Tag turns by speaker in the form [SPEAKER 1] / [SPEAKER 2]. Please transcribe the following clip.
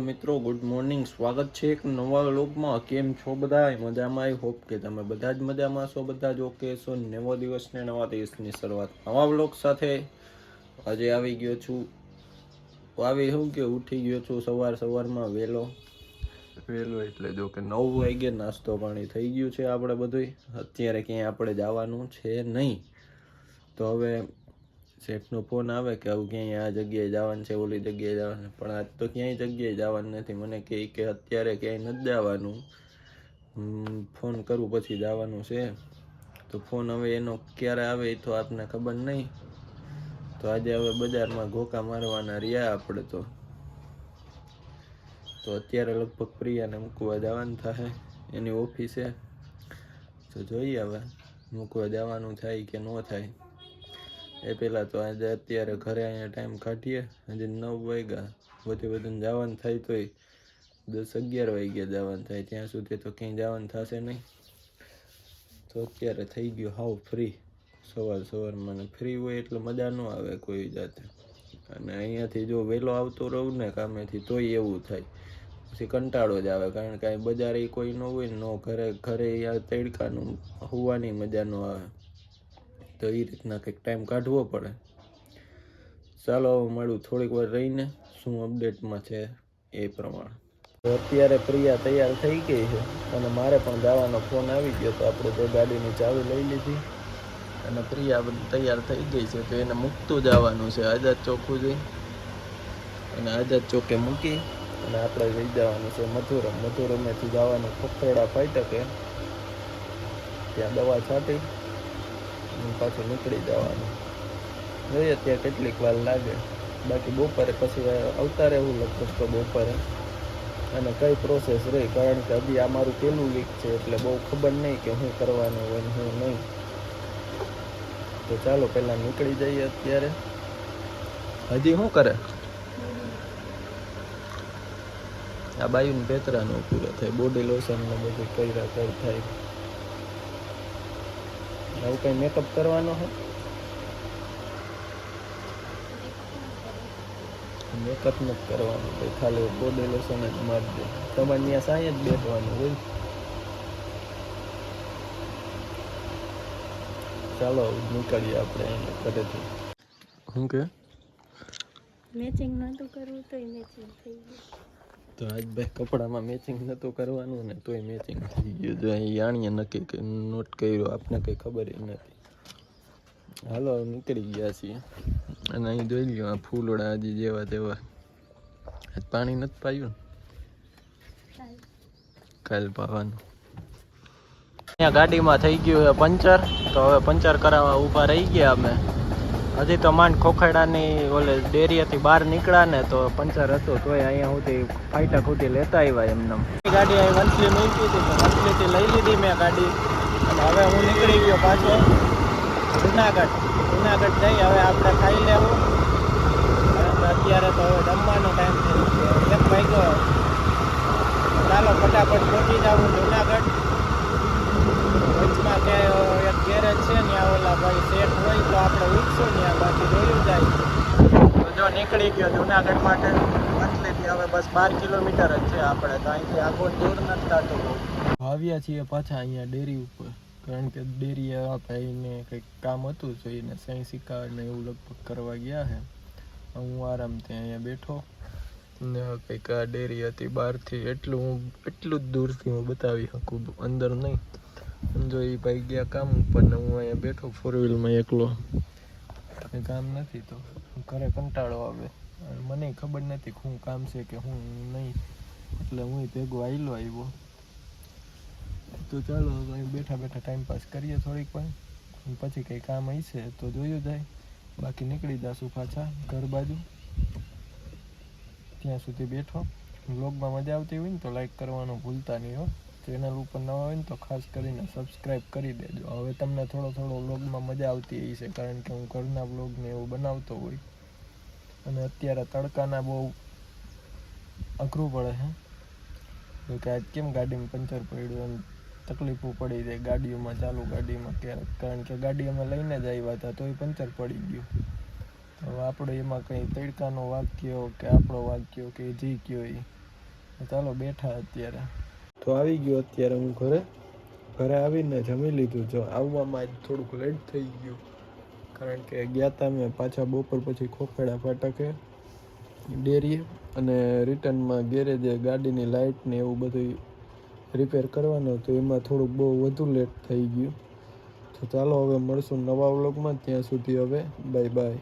[SPEAKER 1] મિત્રો good morning સ્વાગત છે એક નવા લોકમાં કેમ છો બધા મજામાં? આઈ હોપ કે તમે બધા જ મજામાં છો. બધા જ ઓકે છો. નવો દિવસ ને નવા દિવસની શરૂઆત. નવા વ્લોગ સાથે આજે આવી ગયો છું. આવી શું કે ઉઠી ગયો છું સવાર સવારમાં વહેલો. વહેલો એટલે જો કે નવ વાગે નાસ્તો પાણી થઈ ગયું છે આપણે બધું અત્યારે ક્યાંય આપણે જવાનું છે નહીં. તો હવે શેઠનો ફોન આવે કે આવું ક્યાંય આ જગ્યાએ જવાનું છે, ઓલી જગ્યાએ જવાનું પણ આજ તો ક્યાંય જગ્યાએ જવાનું નથી. મને કહે કે અત્યારે ક્યાંય નથી જવાનું. ફોન કરું પછી જવાનું છે. તો ફોન હવે એનો ક્યારે આવે એ તો આપને ખબર નહીં. તો આજે હવે બજારમાં ઘોકા મારવાના રહ્યા આપણે તો. તો અત્યારે લગભગ પ્રિયાને મૂકવા જવાનું થાય. એની ઓફિસે. તો જોઈએ હવે, મૂકવા જવાનું થાય કે ન થાય. એ પહેલાં તો આજે અત્યારે ઘરે અહીંયા ટાઈમ કાઢીએ. હજી નવ વાગ્યા. વધુ વધુ જવાનું થાય તોય દસ અગિયાર વાગ્યા જવાનું થાય. ત્યાં સુધી તો ક્યાંય જવાનું થશે નહીં. તો અત્યારે થઈ ગયું હાવ ફ્રી સવાર સવારમાં મને ફ્રી હોય એટલે મજા ન આવે કોઈ જાતે. અને અહીંયાથી જો વહેલો આવતો રહું ને કામેથી તોય એવું થાય. પછી કંટાળો જ આવે કારણ કે અહીં બજારે કોઈ ન હોય ન ઘરે ઘરે યાર તડકાનું હોવાની મજા ન આવે. તો એ રીતના કંઈક ટાઈમ કાઢવો પડે. ચાલો હવે મળું થોડીક વાર રહીને, શું અપડેટમાં છે એ પ્રમાણે. અત્યારે પ્રિયા તૈયાર થઈ ગઈ છે અને મારે પણ જવાનો ફોન આવી ગયો તો આપણે તો ગાડીની ચાવી લઈ લીધી. અને પ્રિયા બધી તૈયાર થઈ ગઈ છે તો એને મૂકતું જવાનું છે આઝાદ ચોખ્ખું જઈ. અને આઝાદ ચોકે મૂકી અને આપણે જઈ જવાનું છે મથુરમ. મથુરમેથી જવાનું ખોખરડા ફાટકે. ત્યાં દવા છાંટી. પાછું નીકળી જવાનું. જોઈએ ત્યાં કેટલીક વાર લાગે. બાકી બપોરે પછી આવતા રહેવું લગભગ તો બપોરે. અને કઈ પ્રોસેસ રહી? કારણ કે હજી આ મારું પહેલું વીક છે, એટલે બહુ ખબર નહીં કે હું કરવાનું હોય ને હું નહીં. તો ચાલો પહેલાં નીકળી જઈએ અત્યારે. હજી શું કરે? આ બાયુને પેતરાનો પૂરો થાય બોડી લોશન ને બધું કર્યા કર થાય. આવું કઈ મેકઅપ કરવાનો છે મેકઅપ નથી કરવાનું ભાઈ ખાલી બોડી લોશન જ મારી દે. તમારે ત્યાં સાંય જ બેસવાનું હોય ચાલો નીકળીએ આપણે એને ઘરેથી. શું કે?
[SPEAKER 2] મેચિંગ નહોતું કરવું તો મેચિંગ થઈ ગયું.
[SPEAKER 1] તો આજ ભાઈ કપડામાં મેચિંગ નહોતું કરવાનું ને તોય મેચિંગ થઈ ગયું. જો અહીં યાણીએ નક્કી કે નોટ કર્યો, આપને કંઈ ખબર નથી. હાલો નીકળી ગયા છીએ. અને અહીં જોઈ લ્યો, આ ફૂલોડા હજી જેવા તેવા. આજ પાણી નથી પાયું કાલ પાવાનું. અહીંયા ગાડીમાં થઈ ગયું પંચર. તો હવે પંચર કરાવવા ઊભા રહી ગયા અમે. હજી તો માંડ ખોખેડાની ઓલે ડેરીએથી બહાર નીકળ્યા ને તો પંચર હતું, તોય અહીંયા સુધી ફાઈટા સુધી લેતા આવ્યા એમને ગાડી અહીં વંથલી મૂકી હતી વંથલીથી લઈ લીધી મેં ગાડી. અને હવે હું નીકળી ગયો પાછો. જુનાગઢ. જુનાગઢ જઈ હવે આપણે ખાઈ લેવું. અત્યારે તો હવે જમવાનો ટાઈમ થઈ ગયો એક વાગ્યો ચાલો, ફટાફટ પહોંચી જવું જુનાગઢ વચમાં કે એક ગેરેજ છે ત્યાં ઓલા ભાઈ શેઠ હોય તો આપણે ઉઠશું ત્યાં બાકી જોયું જાય તો નીકળી ગયો જુનાગઢ માટે. એટલેથી હવે બસ બાર કિલોમીટર જ છે આપણે, તો અહીંથી આખો દૂર નથી થતો. આવ્યા છીએ પાછા અહીંયા ડેરી ઉપર, કારણ કે ડેરી ભાઈને કંઈક કામ હતું તો એને સહી ને એવું લગભગ કરવા ગયા છે. હું આરામથી અહીંયા બેઠો. ને કંઈક આ ડેરી હતી બહારથી, એટલું હું, એટલું જ દૂરથી હું બતાવી શકું, અંદર નહીં. જો એ ભાઈ ગયા કામ ઉપર ને હું અહીંયા બેઠો ફોર વ્હીલમાં એકલો. કંઈ કામ નથી તો ઘરે કંટાળો આવે. અને મને ખબર નથી શું કામ છે કે હું નહીં. એટલે હું ભેગો આવેલો આવ્યો. તો ચાલો બેઠા બેઠા ટાઈમ પાસ કરીએ થોડીક પણ પછી કંઈ કામ હશે તો જોયું જાય. બાકી નીકળી જશું પાછા ઘર બાજુ. ત્યાં સુધી બેઠો. વ્લોગમાં મજા આવતી હોય ને તો લાઈક કરવાનું ભૂલતા નહીં હો. ચેનલ ઉપર ન હોય ને તો ખાસ કરીને સબસ્ક્રાઈબ કરી દેજો. હવે તમને થોડો થોડો વ્લોગમાં મજા આવતી એ છે કારણ કે હું ઘરના વ્લોગને એવું બનાવતો હોય. અને અત્યારે તડકાના બહુ અઘરું પડે છે જોકે આજ કેમ ગાડીમાં પંચર પડ્યું એમ તકલીફો પડી જાય ગાડીઓમાં, ચાલુ ગાડીમાં ક્યારેક. કારણ કે ગાડી અમે લઈને જ આવ્યા હતા, તોય પંચર પડી ગયું. હવે આપણે એમાં કંઈ તડકાનો વાગ કયો કે આપણો વાગ કયો કે જી કયો એ ચાલો બેઠા અત્યારે. તો આવી ગયો અત્યારે હું ઘરે. ઘરે આવીને જમી લીધું. જો આવવામાં જ થોડુંક લેટ થઈ ગયું. કારણ કે ગયા હતા મેં પાછા બપોર પછી ખોખેડા ફાટકે ડેરીએ અને રિટર્નમાં ગેરેજે ગાડીની લાઇટ ને એવું બધું રિપેર કરવાનું હતું. એમાં થોડુંક બહુ વધુ લેટ થઈ ગયું. તો ચાલો હવે મળશું નવા વ્લોગમાં ત્યાં સુધી હવે બાય બાય